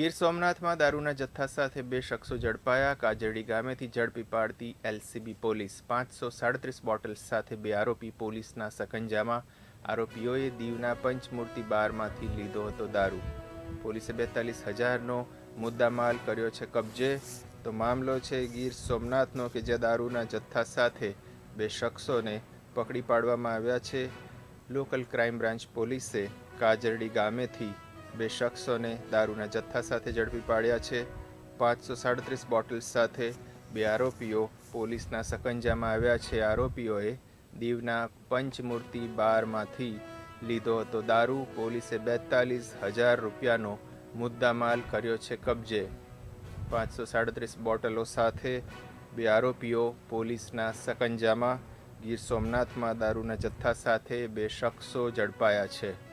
ગીર સોમનાથમાં દારૂના જથ્થા સાથે બે શખ્સો ઝડપાયા. કાજરડી ગામેથી ઝડપી પાડતી એલસીબી પોલીસ પાંચસો સાડત્રીસ બોટલ સાથે બે આરોપી પોલીસના સકંજામાં આરોપીઓએ દીવના પંચમૂર્તિ બારમાંથી લીધો હતો દારૂ. પોલીસે બેતાલીસ હજારનો મુદ્દામાલ કર્યો છે કબજે. તો મામલો છે ગીર સોમનાથનો કે જે દારૂના જથ્થા સાથે બે શખ્સોને પકડી પાડવામાં આવ્યા છે. લોકલ ક્રાઇમ બ્રાન્ચ પોલીસે કાજરડી ગામેથી બે શખ્સોને દારૂના જથ્થા સાથે ઝડપી પાડ્યા છે. પાંચસો સાડત્રીસ બોટલ સાથે બે આરોપીઓ પોલીસના સકંજામાં આવ્યા છે. આરોપીઓએ દીવના પંચમૂર્તિ બારમાંથી લીધો હતો દારૂ. પોલીસે બેતાલીસ હજાર રૂપિયાનો મુદ્દામાલ કર્યો છે કબજે. પાંચસો સાડત્રીસ બોટલો સાથે બે આરોપીઓ પોલીસના સકંજામાં ગીર સોમનાથમાં દારૂના જથ્થા સાથે બે શખ્સો ઝડપાયા છે.